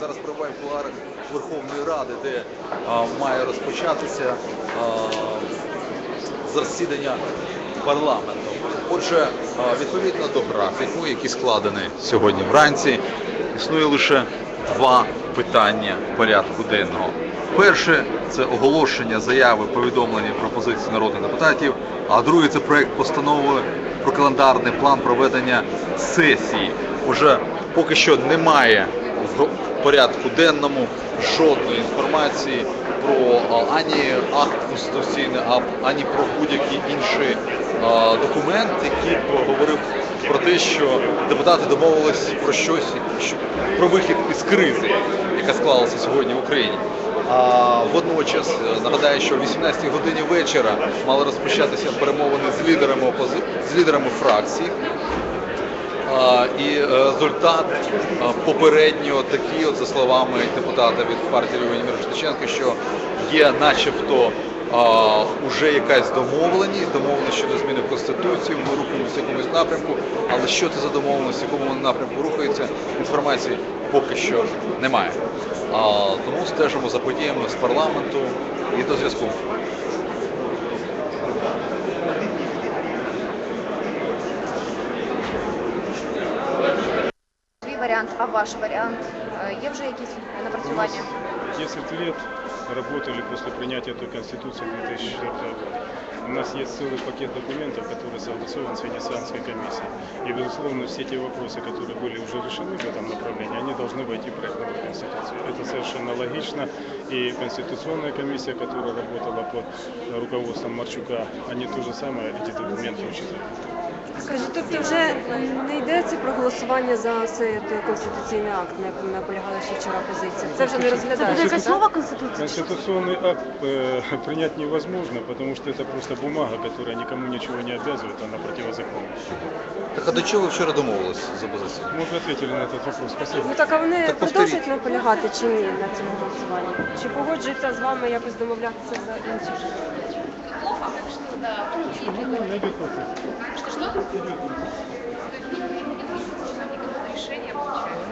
зараз перебуваю в кулуарах Верховної Ради, де а, має розпочатися а, засідання парламенту. Отже, а, відповідно до графіку, який складений сьогодні вранці, існує лише два питання порядку денного. Перше це оголошення заяви повідомлення пропозицій народних депутатів, а друге це проект постанови про календарний план проведення сесії. Уже поки що немає в порядку денному жодної інформації про ані акт конституційний, ані про будь-який інший документ, який б говорив про те, що депутати домовились про щось, про вихід із кризи, яка склалася сьогодні в Україні. А водночас е, нагадаю, що о 18 годині вечора мали розпочатися перемовини з лідерами опози... з лідерами фракцій. І е, результат а, попередньо такий, от за словами депутата від партії регіонів Мірошниченка, що є начебто а, уже якась домовленість, домовленість щодо зміни в Конституцію, ми рухаємося в якомусь напрямку, але що це за домовленість, в якому напрямку рухаються, інформації поки що немає. Тому стежимо за подіями з парламенту і до зв'язку. варіант, а ваш варіант? Е, Є вже якісь напрацювання? 10 лет работали после принятия этой Конституции 2004 года. У нас есть целый пакет документов, который согласован с Венецианской комиссией. И, безусловно, все те вопросы, которые были уже решены в этом направлении, они должны войти в проект новой Конституции. Это совершенно логично. И Конституционная комиссия, которая работала под руководством Марчука, они то же самое, эти документы учитывают. Скажіть, тобто вже не йдеться про голосування за цей той конституційний акт, на якому наполягали ще вчора позиція. Це вже не розглядається. якась так? нова конституція? Конституционный акт э, принять невозможно, потому что это просто бумага, которая никому ничего не обязывает, она противозаконна. Так а до чого ви вчора домовились з опозицією? Мы уже ответили на этот вопрос. Спасибо. Ну так а вони Так повторіть. продовжують наполягати чи ні на цьому голосуванні? Чи погоджуються з вами якось домовлятися за інші? Найдет вопрос.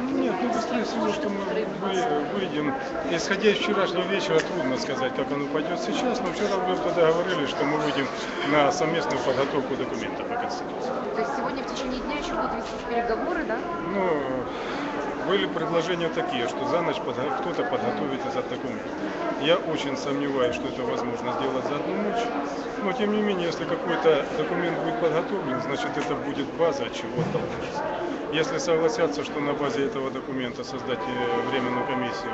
Нет, ну быстрее всего, что мы вы- выйдем. Исходя из вчерашнего вечера, трудно сказать, как оно пойдет сейчас, но вчера мы тогда говорили, что мы выйдем на совместную подготовку документов по Конституции. То есть сегодня в течение дня еще будут вести переговоры, да? Ну, были предложения такие, что за ночь подго- кто-то подготовит этот документ. Я очень сомневаюсь, что это возможно сделать за одну ночь. Но тем не менее, если какой-то документ будет подготовлен, значит это будет база, от чего оттолкнуться. Если согласятся, что на базе этого документа создать э, временную комиссию,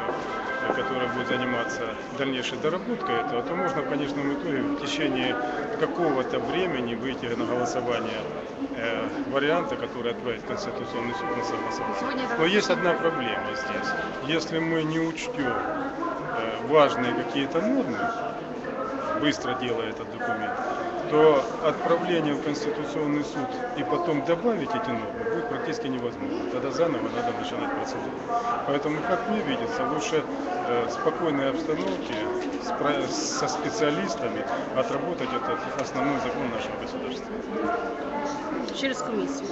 э, которая будет заниматься дальнейшей доработкой этого, то можно в конечном итоге в течение какого-то времени выйти на голосование э, варианта, который отправит Конституционный суд на согласование. Но есть одна проблема здесь. Если мы не учтем э, важные какие-то нормы, быстро делая этот документ, то отправление в Конституционный суд и потом добавить эти нормы будет практически невозможно. Тогда заново надо начинать процедуру. Поэтому, как мне видится, лучше э, в спокойной обстановке со специалистами отработать этот основной закон нашего государства. Через комісію.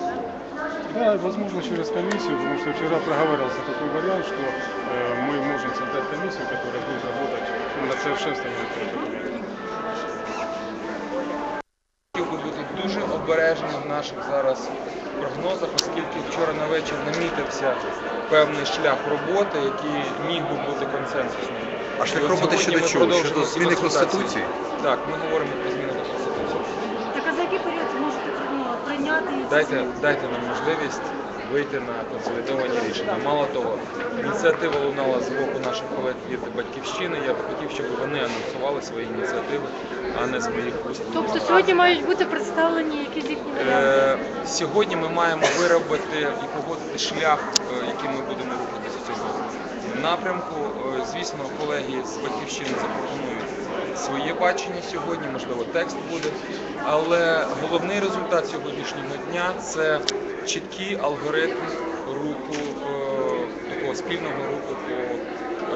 Да, возможно, через комиссию, потому что вчера проговаривался такой вариант, что э, мы можем создать комиссию, которая будет работать над совершенствованием этого документа. Дуже обережні в наших зараз прогнозах, оскільки вчора на вечір намітився певний шлях роботи, який міг би бути консенсусним. А шлях роботи щодо чого? Щодо зміни. Конституції? Так, ми говоримо про зміни до Конституції. Так а за який період можете ну, прийняти Дайте, дайте нам можливість вийти на консолідовані рішення. Мало того, ініціатива лунала з боку наших колег від батьківщини. Я б хотів, щоб вони анонсували свої ініціативи, а не з моїх уст. Тобто сьогодні мають бути представлені якісь їхні варіанти? Е, Сьогодні ми маємо виробити і погодити шлях, е, яким ми будемо рухатися в напрямку. Е, Звісно, колеги з батьківщини запропонують своє бачення сьогодні, можливо, текст буде. Але головний результат сьогоднішнього дня це чіткий алгоритм руху е, такого спільного руху по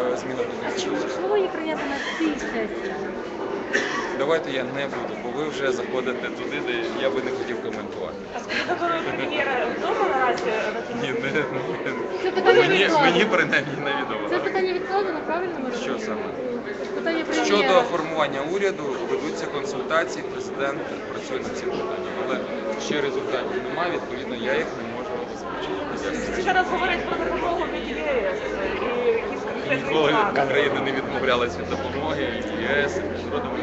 е, змінам до Чи Конституції. можливо їх прийняти на цій сесії? давайте я не буду, бо ви вже заходите туди, де я би не хотів коментувати. А скільки дороги прем'єра вдома наразі Ні, не, Це питання Мені, відкладено. мені принаймні не відомо. Це питання відкладено, правильно ми Що розуміємо? саме? Щодо формування уряду ведуться консультації, президент працює над цим питанням, але ще результатів немає, відповідно, я їх не можу озвучити. Зараз говорять про допомогу від ЄС і якісь конкретні Ніколи. Україна не відмовлялася від допомоги ЄС, і міжнародному